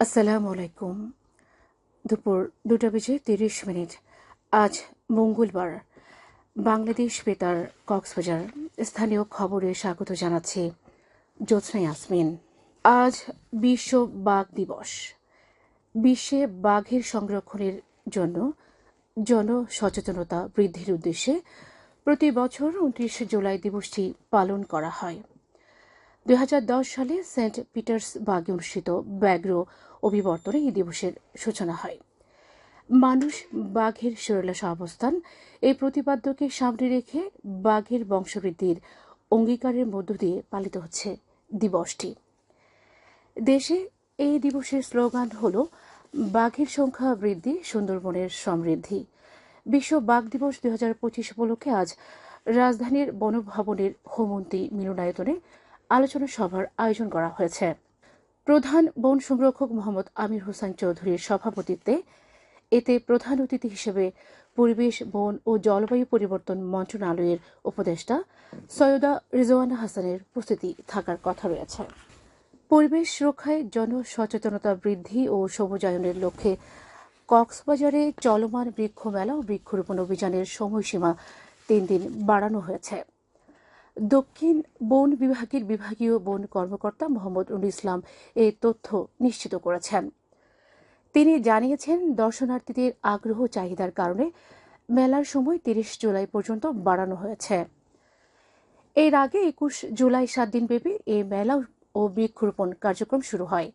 আসসালামু আলাইকুম। দুপুর দুটা বেজে তিরিশ মিনিট। আজ মঙ্গলবার। বাংলাদেশ বেতার কক্সবাজার স্থানীয় খবরে স্বাগত জানাচ্ছি জ্যোৎস্না ইয়াসমিন। আজ বিশ্ব বাঘ দিবস। বিশ্বে বাঘের সংরক্ষণের জন্য জনসচেতনতা বৃদ্ধির উদ্দেশ্যে প্রতি বছর উনত্রিশে জুলাই দিবসটি পালন করা হয়। দুই হাজার দশ সালে সেন্ট পিটার্সবার্গে অনুষ্ঠিত ব্যাঘ্র অভিবর্তনে এই দিবসের সূচনা হয়। মানুষ বাঘের সুরেলা অবস্থান এই প্রতিপাদ্যকে সামনে রেখে বাঘের বংশবৃদ্ধির অঙ্গীকারের মধ্য দিয়ে পালিত হচ্ছে দিবসটি। দেশে এই দিবসের স্লোগান হল, বাঘের সংখ্যা বৃদ্ধি, সুন্দরবনের সমৃদ্ধি। বিশ্ব বাঘ দিবস দুই হাজার পঁচিশ উপলক্ষে আজ রাজধানীর বনভবনের হোমন্তী মিলনায়তনে আলোচনা সভার আয়োজন করা হয়েছে। প্রধান বন সংরক্ষক মোহাম্মদ আমির হোসেন চৌধুরীর সভাপতিত্বে এতে প্রধান অতিথি হিসেবে পরিবেশ, বন ও জলবায়ু পরিবর্তন মন্ত্রণালয়ের উপদেষ্টা সৈয়দা রিজওয়ানা হাসানের উপস্থিতি থাকার কথা রয়েছে। পরিবেশ রক্ষায় জনসচেতনতা বৃদ্ধি ও সবুজায়নের লক্ষ্যে কক্সবাজারে চলমান বৃক্ষ মেলা ও বৃক্ষরোপণ অভিযানের সময়সীমা তিন দিন বাড়ানো হয়েছে। দক্ষিণ বন বিভাগের বিভাগীয় বন কর্মকর্তা মোহাম্মদ নুর ইসলাম এই তথ্য নিশ্চিত করেছেন। তিনি জানিয়েছেন, দর্শনার্থীদের আগ্রহ চাহিদার কারণে মেলার সময় তিরিশ জুলাই পর্যন্ত বাড়ানো হয়েছে। এর আগে একুশ জুলাই সাত দিনব্যাপী এই মেলা ও বৃক্ষরোপণ কার্যক্রম শুরু হয়।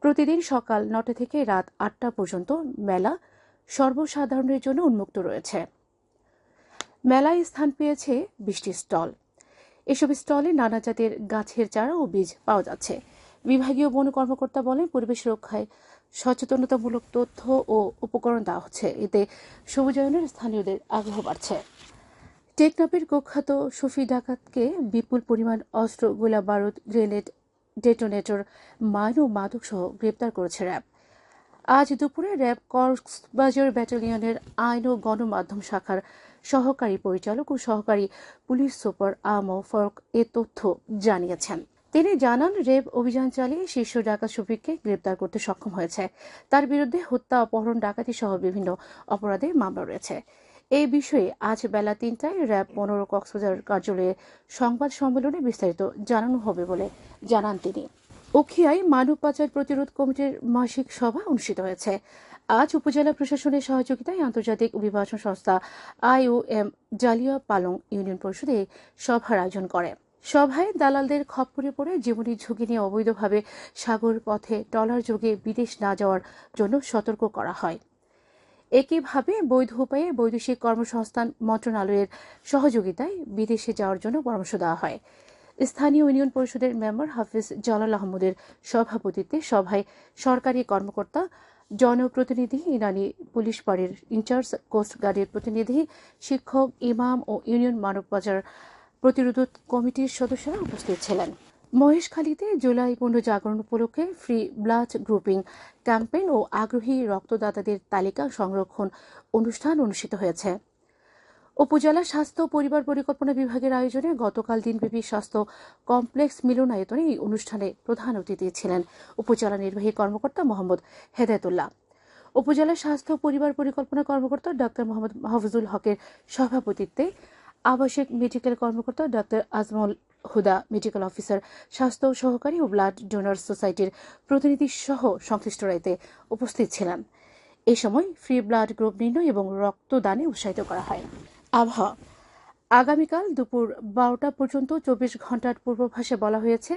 প্রতিদিন সকাল নটা থেকে রাত আটটা পর্যন্ত মেলা সর্বসাধারণের জন্য উন্মুক্ত রয়েছে। মেলায় স্থান পেয়েছে বৃষ্টির স্টল। এসব স্টলে নানা জাতের গাছের চারা ও বীজ পাওয়া যাচ্ছে। বিভাগীয় বন কর্মকর্তা বলেন, পরিবেশ রক্ষায় সচেতনতামূলক তথ্য ও উপকরণ দেওয়া হচ্ছে। এতে সবুজায়নের স্থানীয়দের আগ্রহ বাড়ছে। টেকনাপের কুখ্যাত সুফি ডাকাতকে বিপুল পরিমাণ অস্ত্র গোলা বারুদ গ্রেনেড, ডেটোনেটর, মাইন ও মাদক সহ গ্রেপ্তার করেছে র্যাব। আজ দুপুরে র্যাব কক্সবাজার ব্যাটালিয়নের আইন ও গণমাধ্যম শাখার সহকারী পরিচালক ও সহকারী পুলিশ সুপার আম ফরক এ তথ্য জানিয়েছেন। তিনি জানান রেব অভিযান চালিয়ে শীর্ষ ডাকাত শফিককে গ্রেপ্তার করতে সক্ষম হয়েছে। তার বিরুদ্ধে হত্যা, অপহরণ, ডাকাতি সহ বিভিন্ন অপরাধে মামলা রয়েছে। এই বিষয়ে আজ বেলা তিনটায় র্যাব পনেরো কক্সবাজার কার্যালয়ে সংবাদ সম্মেলনে বিস্তারিত জানানো হবে বলে জানান তিনি। উখিয়ায় মানব পাচার প্রতিরোধ কমিটির মাসিক সভা অনুষ্ঠিত হয়েছে। আজ উপজেলা প্রশাসনের সহযোগিতায় আন্তর্জাতিক অভিবাসন সংস্থা আইওএম জালিয়া পালং ইউনিয়ন পরিষদে সভার আয়োজন করে। সভায় দালালদের খপ্পরে পড়ে জীবনী ঝুঁকি নিয়ে অবৈধভাবে সাগর পথে টলার যোগে বিদেশ না যাওয়ার জন্য সতর্ক করা হয়। একইভাবে বৈধ উপায়ে বৈদেশিক কর্মসংস্থান মন্ত্রণালয়ের সহযোগিতায় বিদেশে যাওয়ার জন্য পরামর্শ দেওয়া হয়। স্থানীয় ইউনিয়ন পরিষদের মেম্বার হাফিজ জালাল আহমদের সভাপতিত্বে সভায় সরকারি কর্মকর্তা, জনপ্রতিনিধি, ইরানি পুলিশ বাড়ির ইনচার্জ কোস্টগার্ডের প্রতিনিধি, শিক্ষক, ইমাম ও ইউনিয়ন মানব বাজার প্রতিরোধ কমিটির সদস্যরা উপস্থিত ছিলেন। মহেশখালীতে জুলাই পুনর্জাগরণ উপলক্ষে ফ্রি ব্লাড গ্রুপিং ক্যাম্পেইন ও আগ্রহী রক্তদাতাদের তালিকা সংরক্ষণ অনুষ্ঠান অনুষ্ঠিত হয়েছে। উপজেলা স্বাস্থ্য পরিবার পরিকল্পনা বিভাগের আয়োজনে গতকাল দিনব্যাপী স্বাস্থ্য কমপ্লেক্স মিলনায়তনে এই অনুষ্ঠানে প্রধান অতিথি ছিলেন উপজেলা নির্বাহী কর্মকর্তা মোহাম্মদ হেদায়তুল্লাহ। উপজেলা স্বাস্থ্য পরিবার পরিকল্পনা কর্মকর্তা ডাক্তার মোহাম্মদ মাহফুজুল হকের সভাপতিত্বে আবাসিক মেডিকেল কর্মকর্তা ডাক্তার আজমল হুদা, মেডিকেল অফিসার, স্বাস্থ্য সহকারী ও ব্লাড ডোনার সোসাইটির প্রতিনিধি সহ সংশ্লিষ্টরা এতে উপস্থিত ছিলেন। এ সময় ফ্রি ব্লাড গ্রুপ নির্ণয় এবং রক্তদানে উৎসাহিত করা হয়। আবহাওয়া। আগামীকাল দুপুর বারোটা পর্যন্ত চব্বিশ ঘণ্টার পূর্বাভাসে বলা হয়েছে,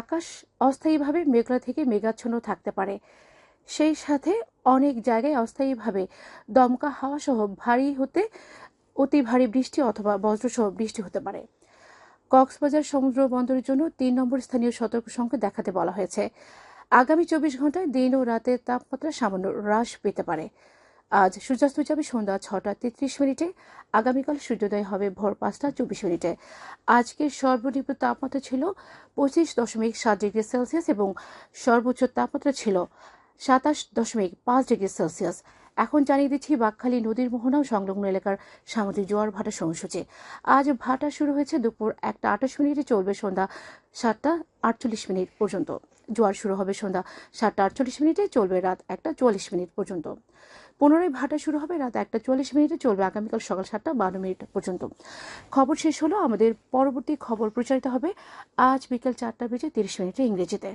আকাশ অস্থায়ীভাবে মেঘলা থেকে মেঘাচ্ছন্ন থাকতে পারে। সেই সাথে অনেক জায়গায় অস্থায়ীভাবে দমকা হাওয়া সহ ভারী হতে অতি ভারী বৃষ্টি অথবা বজ্রসহ বৃষ্টি হতে পারে। কক্সবাজার সমুদ্র বন্দরের জন্য তিন নম্বর স্থানীয় সতর্ক সংখ্যা দেখাতে বলা হয়েছে। আগামী চব্বিশ ঘন্টায় দিন ও রাতের তাপমাত্রা সামান্য হ্রাস পেতে পারে। আজ সূর্যাস্ত যাবে সন্ধ্যা ছটা তেত্রিশ মিনিটে। আগামীকাল সূর্যোদয় হবে ভোর পাঁচটা চব্বিশ মিনিটে। আজকের সর্বনিম্ন তাপমাত্রা ছিল পঁচিশ দশমিক সাত ডিগ্রি সেলসিয়াস এবং সর্বোচ্চ তাপমাত্রা ছিল সাতাশ দশমিক পাঁচ ডিগ্রি সেলসিয়াস। এখন জানিয়ে দিচ্ছি বাকখালী নদীর মোহনা সংলগ্ন এলাকার সামুদ্রিক জোয়ার ভাটা সময়সূচি। আজ ভাটা শুরু হয়েছে দুপুর একটা আঠাশ মিনিটে, চলবে সন্ধ্যা সাতটা আটচল্লিশ মিনিট পর্যন্ত। জোয়ার শুরু হবে সন্ধ্যা সাতটা আটচল্লিশ মিনিটে, চলবে রাত একটা চুয়াল্লিশ মিনিট পর্যন্ত। পুনরায় ভাটা শুরু হবে। রাত একটা চল্লিশ মিনিটে চলবে আগামীকাল সকাল সাতটা বারো মিনিট পর্যন্ত। খবর শেষ হলো। আমাদের পরবর্তী খবর প্রচারিত হবে আজ বিকেল চারটা বেজে তিরিশ মিনিটে ইংরেজিতে।